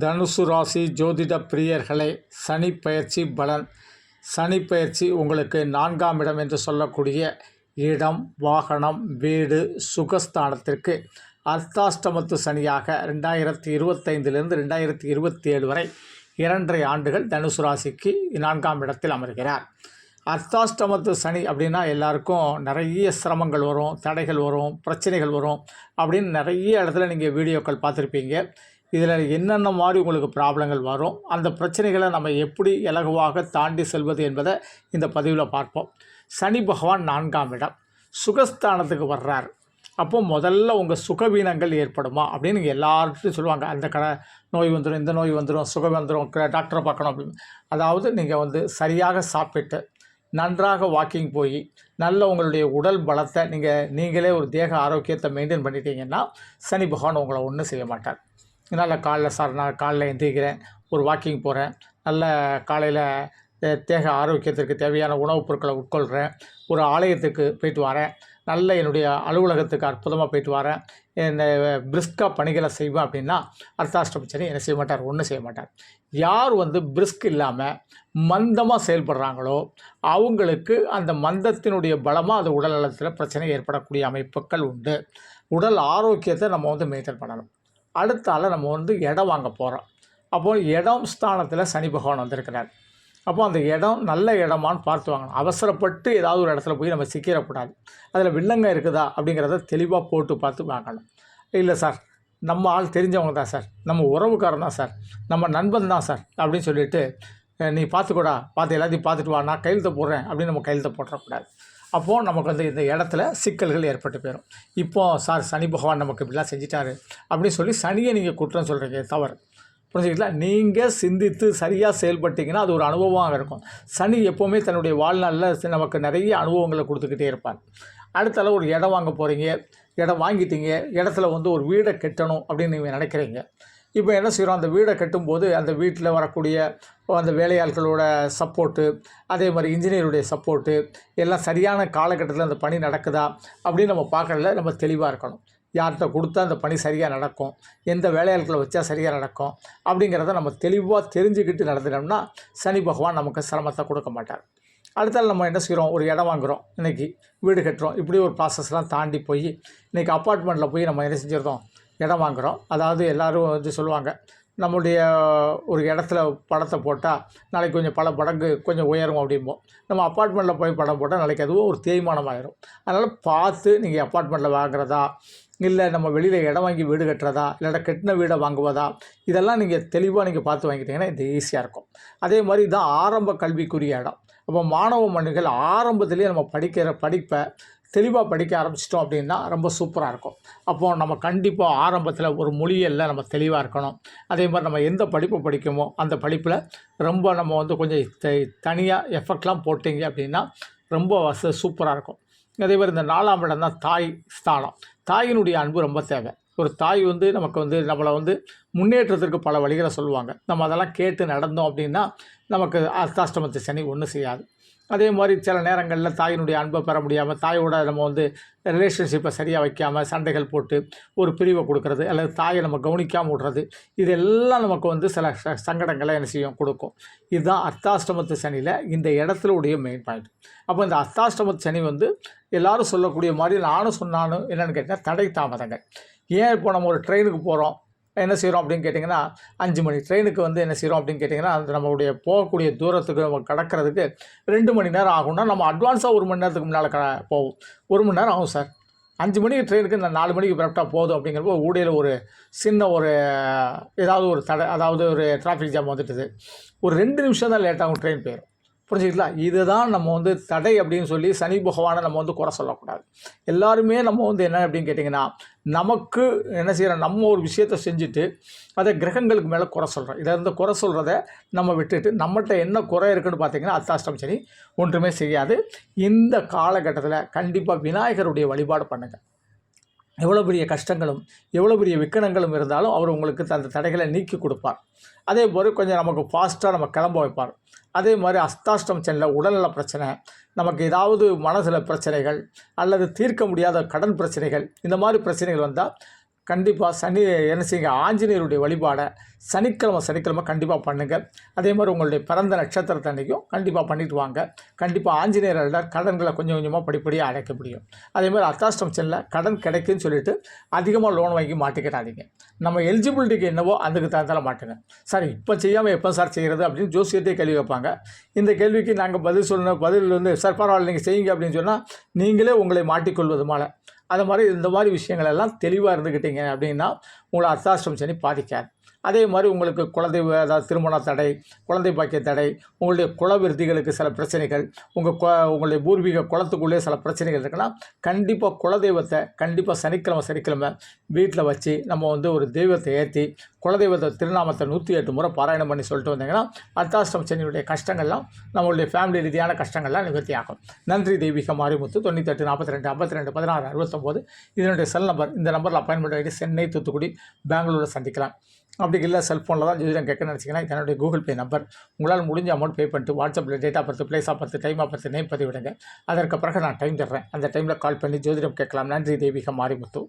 தனுசு ராசி ஜோதிட பிரியர்களே சனி பயிற்சி பலன். சனி பயிற்சி உங்களுக்கு நான்காம் இடம் என்று சொல்லக்கூடிய இடம் வாகனம் வீடு சுகஸ்தானத்திற்கு அர்த்தாஷ்டமத்து சனியாக ரெண்டாயிரத்தி இருபத்தைந்திலிருந்து ரெண்டாயிரத்தி இருபத்தி ஏழு வரை இரண்டரை ஆண்டுகள் தனுசு ராசிக்கு நான்காம் இடத்தில் அமர்கிறார். அர்த்தாஷ்டமத்து சனி அப்படின்னா எல்லாருக்கும் நிறைய சிரமங்கள் வரும் தடைகள் வரும் பிரச்சனைகள் வரும் அப்படின்னு நிறைய இடத்துல நீங்கள் வீடியோக்கள் பார்த்துருப்பீங்க. இதில் என்னென்ன மாதிரி உங்களுக்கு ப்ராப்ளங்கள் வரும் அந்த பிரச்சனைகளை நம்ம எப்படி இலகுவாக தாண்டி செல்வது என்பதை இந்த பதிவில் பார்ப்போம். சனி பகவான் நான்காம் இடம். சுகஸ்தானத்துக்கு வர்றார். அப்போ முதல்ல உங்கள் சுகவீனங்கள் ஏற்படுமா அப்படின்னு நீங்கள் எல்லார்ட்டையும் சொல்லுவாங்க. அந்த கடை நோய் வந்துடும் இந்த நோய் வந்துடும் சுகம் வந்துடும் டாக்டரை பார்க்கணும் அப்படின்னு. அதாவது நீங்கள் வந்து சரியாக சாப்பிட்டு நன்றாக வாக்கிங் போய் நல்ல உங்களுடைய உடல் பலத்தை நீங்கள் நீங்களே ஒரு தேக ஆரோக்கியத்தை மெயின்டைன் பண்ணிட்டீங்கன்னா சனி பகவான் உங்களை ஒன்றும் செய்ய மாட்டார். அதனால் காலைல சார் நான் காலைல எந்திரிக்கிறேன் ஒரு வாக்கிங் போகிறேன் நல்ல காலையில் தேக ஆரோக்கியத்திற்கு தேவையான உணவுப் பொருட்களை உட்கொள்கிறேன் ஒரு ஆலயத்துக்கு போயிட்டு வரேன். நல்ல என்னுடைய அலுவலகத்துக்கு அற்புதமாக போயிட்டு வரேன். என்ன பிரிஸ்காக பணிகளை செய்வேன் அப்படின்னா அர்த்தாஷ்டபட்சனை என்ன செய்ய மாட்டார்? ஒன்றும் செய்ய மாட்டார். யார் வந்து பிரிஸ்க் இல்லாமல் மந்தமாக செயல்படுறாங்களோ அவங்களுக்கு அந்த மந்தத்தினுடைய பலமாக அது உடல் நலத்தில் பிரச்சனை ஏற்படக்கூடிய அமைப்புகள் உண்டு. உடல் ஆரோக்கியத்தை நம்ம வந்து மெயின்டைன் பண்ணணும். அடுத்த ஆள் நம்ம வந்து இடம் வாங்க போகிறோம் அப்போது இடம் ஸ்தானத்தில் சனி பகவான் வந்திருக்கிறார். அப்போ அந்த இடம் நல்ல இடமான்னு பார்த்து வாங்கணும். அவசரப்பட்டு ஏதாவது ஒரு இடத்துல போய் நம்ம சிக்கிடக்கூடாது அதில் வில்லங்க இருக்குதா அப்படிங்கிறத தெளிவாக போட்டு பார்த்து வாங்கணும். இல்லை சார் நம்ம ஆள் தெரிஞ்சவங்க தான் சார். நம்ம உறவுக்காரன் தான் சார். நம்ம நண்பன் தான் சார் அப்படின்னு சொல்லிட்டு நீ பார்த்துக்கூடா பார்த்து எல்லாத்தையும் பார்த்துட்டு வா. நான் கையெழுத்த போடுறேன் அப்படின்னு நம்ம கையெழுத்த போட்டுறக்கூடாது. அப்போது நமக்கு வந்து இந்த இடத்துல சிக்கல்கள் ஏற்பட்டு போயிடும் இப்போது சார் சனி பகவான் நமக்கு இப்படிலாம் செஞ்சிட்டாரு. அப்படின்னு சொல்லி சனியை நீங்கள் குற்றம் சொல்கிறீங்க தவறு. புரிஞ்சுக்கிட்டா நீங்கள் சிந்தித்து சரியாக செயல்பட்டீங்கன்னா அது ஒரு அனுபவமாக இருக்கும். சனி எப்போவுமே தன்னுடைய வாழ்நாளில் நமக்கு நிறைய அனுபவங்களை கொடுத்துக்கிட்டே இருப்பார். அடுத்தால ஒரு இடம் வாங்க போகிறீங்க இடம் வாங்கிட்டீங்க இடத்துல வந்து ஒரு வீடை கட்டணும் அப்படின்னு நீங்கள் நினைக்கிறீங்க. இப்போ என்ன செய்கிறோம்? அந்த வீடை கட்டும்போது அந்த வீட்டில் வரக்கூடிய அந்த வேலையாட்களோட சப்போர்ட்டு அதே மாதிரி இன்ஜினியருடைய சப்போர்ட்டு எல்லாம் சரியான காலகட்டத்தில் அந்த பணி நடக்குதா அப்படின்னு நம்ம பார்க்கறதுல நம்ம தெளிவாக இருக்கணும். யார்கிட்ட கொடுத்தா அந்த பணி சரியாக நடக்கும்? எந்த வேலையாட்களை வச்சா சரியாக நடக்கும்? அப்படிங்கிறத நம்ம தெளிவாக தெரிஞ்சுக்கிட்டு நடந்துட்டோம்னா சனி பகவான் நமக்கு சிரமத்தை கொடுக்க மாட்டார். அடுத்தால நம்ம என்ன செய்கிறோம்? ஒரு இடம் வாங்குகிறோம். இன்றைக்கி வீடு கட்டுறோம். இப்படி ஒரு ப்ராசஸ்லாம் தாண்டி போய் இன்றைக்கி அப்பார்ட்மெண்ட்டில் போய் நம்ம என்ன செஞ்சிருந்தோம் இடம் வாங்குகிறோம் அதாவது எல்லோரும் வந்து சொல்லுவாங்க நம்முடைய ஒரு இடத்துல படத்தை போட்டால் நாளைக்கு கொஞ்சம் பல படங்கு கொஞ்சம் உயரும் அப்படிம்போம். நம்ம அப்பார்ட்மெண்ட்டில் போய் படம் போட்டால் நாளைக்கு அதுவும் ஒரு தேய்மானம் ஆகிரும் அதனால் பார்த்து நீங்கள் அப்பார்ட்மெண்ட்டில் வாங்குறதா இல்லை நம்ம வெளியில் இடம் வாங்கி வீடு கட்டுறதா இல்லாட்டா கட்டின வீடை வாங்குவதா இதெல்லாம் நீங்கள் தெளிவாக நீங்கள் பார்த்து வாங்கிட்டீங்கன்னா இது ஈஸியாக இருக்கும். அதே மாதிரி தான் ஆரம்ப கல்விக்குரிய இடம். அப்போ மாணவ மண்ணுகள் ஆரம்பத்திலேயே நம்ம படிக்கிற படிப்பை தெளிவாக படிக்க ஆரம்பிச்சிட்டோம் அப்படின்னா ரொம்ப சூப்பராக இருக்கும். அப்போது நம்ம கண்டிப்பாக ஆரம்பத்தில் ஒரு மொழியல்ல நம்ம தெளிவாக இருக்கணும். அதே மாதிரி நம்ம எந்த படிப்பு படிக்கமோ அந்த படிப்பில் ரொம்ப நம்ம வந்து கொஞ்சம் த- தனியாக எஃபர்ட்லாம் போட்டிங்க அப்படின்னா ரொம்ப வச சூப்பராக இருக்கும். அதே மாதிரி இந்த நாலாம் இடம் தான் தாய் ஸ்தானம். தாயினுடைய அன்பு ரொம்ப தேவை. ஒரு தாய் வந்து நமக்கு வந்து நம்மளை வந்து முன்னேற்றத்திற்கு பல வழிகளை சொல்லுவாங்க. நம்ம அதெல்லாம் கேட்டு நடந்தோம் அப்படின்னா நமக்கு அர்த்தாஷ்டமத்து சனி ஒன்றும் செய்யாது. அதே மாதிரி சில நேரங்களில் தாயினுடைய அன்பை பெற முடியாமல் தாயோட நம்ம வந்து ரிலேஷன்ஷிப்பை சரியாக வைக்காமல் சண்டைகள் போட்டு ஒரு பிரிவை கொடுக்கறது அல்லது தாயை நம்ம கவனிக்காமல் விடுறது இதெல்லாம் நமக்கு வந்து சில சங்கடங்களை என்ன செய்யும்? கொடுக்கும். இதுதான் அர்த்தாஷ்டமத்து சனியில் இந்த இடத்துல உடைய மெயின் பாயிண்ட் அப்போ இந்த அர்த்தாஷ்டமத்து சனி வந்து எல்லாரும் சொல்லக்கூடிய மாதிரி நானும் சொன்னாலும் என்னென்னு கேட்டால் தடை தாமதங்கள். ஏன் இப்போ நம்ம ஒரு ட்ரெயினுக்கு போகிறோம் என்ன செய்கிறோம் அப்படின்னு கேட்டிங்கன்னா அஞ்சு மணி ட்ரெயினுக்கு வந்து என்ன செய்கிறோம் அப்படின்னு கேட்டிங்கன்னா அந்த நம்மளுடைய போகக்கூடிய தூரத்துக்கு நம்ம கடக்கிறதுக்கு ரெண்டு மணி நேரம் ஆகும்னா நம்ம அட்வான்ஸாக ஒரு மணி நேரத்துக்கு முன்னால் க போகும் ஒரு மணி நேரம் ஆகும் சார். அஞ்சு மணிக்கு ட்ரெயினுக்கு இந்த நாலு மணிக்கு கரெக்டாக போதும் அப்படிங்கிறப்போ ஊடையில் ஒரு சின்ன ஒரு ஏதாவது ஒரு தடை அதாவது ஒரு டிராஃபிக் ஜாம் வந்துட்டுது. ஒரு ரெண்டு நிமிஷம் தான் லேட் ஆகும் ட்ரெயின் போயிடும் புரிஞ்சுக்கலாம் இதுதான் நம்ம வந்து தடை அப்படின்னு சொல்லி சனி பகவானை நம்ம வந்து குறை சொல்லக்கூடாது. எல்லாருமே நம்ம வந்து என்ன அப்படின்னு கேட்டிங்கன்னா நமக்கு என்ன செய்கிறோம் நம்ம ஒரு விஷயத்தை செஞ்சுட்டு அதை கிரகங்களுக்கு மேலே குறை சொல்கிறோம் இதை இருந்து குறை சொல்கிறத நம்ம விட்டுட்டு நம்மகிட்ட என்ன குறை இருக்குன்னு பார்த்தீங்கன்னா அத்தாஷ்டம் சனி ஒன்றுமே செய்யாது. இந்த காலகட்டத்தில் கண்டிப்பாக விநாயகருடைய வழிபாடு பண்ணுங்கள் எவ்வளோ பெரிய கஷ்டங்களும் எவ்வளோ பெரிய விக்கனங்களும் இருந்தாலும் அவர் உங்களுக்கு அந்த தடைகளை நீக்கி கொடுப்பார். அதே போல் கொஞ்சம் நமக்கு ஃபாஸ்ட்டாக நம்ம கிளம்ப வைப்பார். அதே மாதிரி அஸ்தாஷ்டம் செல்ல உடல்நல பிரச்சனை நமக்கு ஏதாவது மனசில் பிரச்சனைகள் அல்லது தீர்க்க முடியாத கடன் பிரச்சனைகள் இந்த மாதிரி பிரச்சனைகள் வந்தால் கண்டிப்பாக சனி என்ன செய்யுங்க? ஆஞ்சநேயருடைய வழிபாடை சனிக்கிழமை சனிக்கிழமை கண்டிப்பாக பண்ணுங்கள் அதே மாதிரி உங்களுடைய பிறந்த நட்சத்திரத்தை அன்றைக்கும் கண்டிப்பாக பண்ணிட்டு வாங்க. கண்டிப்பாக ஆஞ்சநேயர் கடன்களை கொஞ்சம் கொஞ்சமாக படிப்படியாக அடைக்க முடியும். அதே மாதிரி அத்தாஷ்டம் செல்ல கடன் கிடைக்குன்னு சொல்லிட்டு அதிகமாக லோன் வாங்கி மாட்டிக்கிறாதீங்க நம்ம எலிஜிபிலிட்டிக்கு என்னவோ அதுக்கு தகுந்தால மாட்டுங்க. சார் இப்போ செய்யாமல் எப்போ சார் செய்கிறது அப்படின்னு ஜோசியத்தை கேள்வி வைப்பாங்க இந்த கேள்விக்கு நாங்கள் பதில் சொல்லணும். பதில் வந்து சார் பரவாயில்ல நீங்கள் செய்யுங்க அப்படின்னு சொன்னால் நீங்களே உங்களை மாட்டிக்கொள்வது மேலே அது மாதிரி இந்த மாதிரி விஷயங்கள் எல்லாம் தெளிவாக இருந்துக்கிட்டீங்க அப்படின்னா உங்களை அர்த்தாஷ்டம் சனி பாதிக்காது. அதே மாதிரி உங்களுக்கு குழந்தை அதாவது திருமண தடை குழந்தை பாக்கிய தடை உங்களுடைய குலவிருத்திகளுக்கு சில பிரச்சனைகள் உங்கள் கு உங்களுடைய பூர்வீக குளத்துக்குள்ளே சில பிரச்சனைகள் இருக்குன்னா கண்டிப்பாக குலதெய்வத்தை கண்டிப்பாக சனிக்கிழமை சனிக்கிழமை வீட்டில் வச்சு நம்ம வந்து ஒரு தெய்வத்தை ஏற்றி குலதெய்வத்தை திருநாமத்தை நூற்றி எட்டு முறை பாராயணம் பண்ணி சொல்லிட்டு வந்தீங்கன்னா அர்த்தாஷ்டம் சனியுடைய கஷ்டங்கள்லாம் நம்மளுடைய ஃபேமிலி ரீதியான கஷ்டங்கள்லாம் நிவர்த்தி ஆகும். நன்றி தெய்வீக மாரிமுத்து தொண்ணூத்தெட்டு நாற்பத்தி ரெண்டு ஐம்பத்தி ரெண்டு பதினாறு அறுபத்தொம்போது இதனுடைய செல் நம்பர் இந்த நம்பரில் அப்பாயின்மெண்ட் ஆகிட்டு சென்னை தூத்துக்குடி பெங்களூரில் சந்திக்கலாம். அப்படி இல்லை செல்ஃபோனில் தான் ஜோதிடம் கேட்க நினச்சிங்கன்னா என்னுடைய கூகுள் பே நம்பர் உங்களால் முடிஞ்ச அமௌண்ட் பே பண்ணிட்டு வாட்ஸ்அப்பில் டேட்டா பார்த்து பிளேஸாக பார்த்து டைமாக பர்த் டைம் நேம் பதிவிடுங்க. அதற்கு பிறகு நான் டைம் தர்றேன். அந்த டைமில் கால் பண்ணி ஜோதிடம் கேட்கலாம். நன்றி தெய்வீகம் மாரிமுத்து.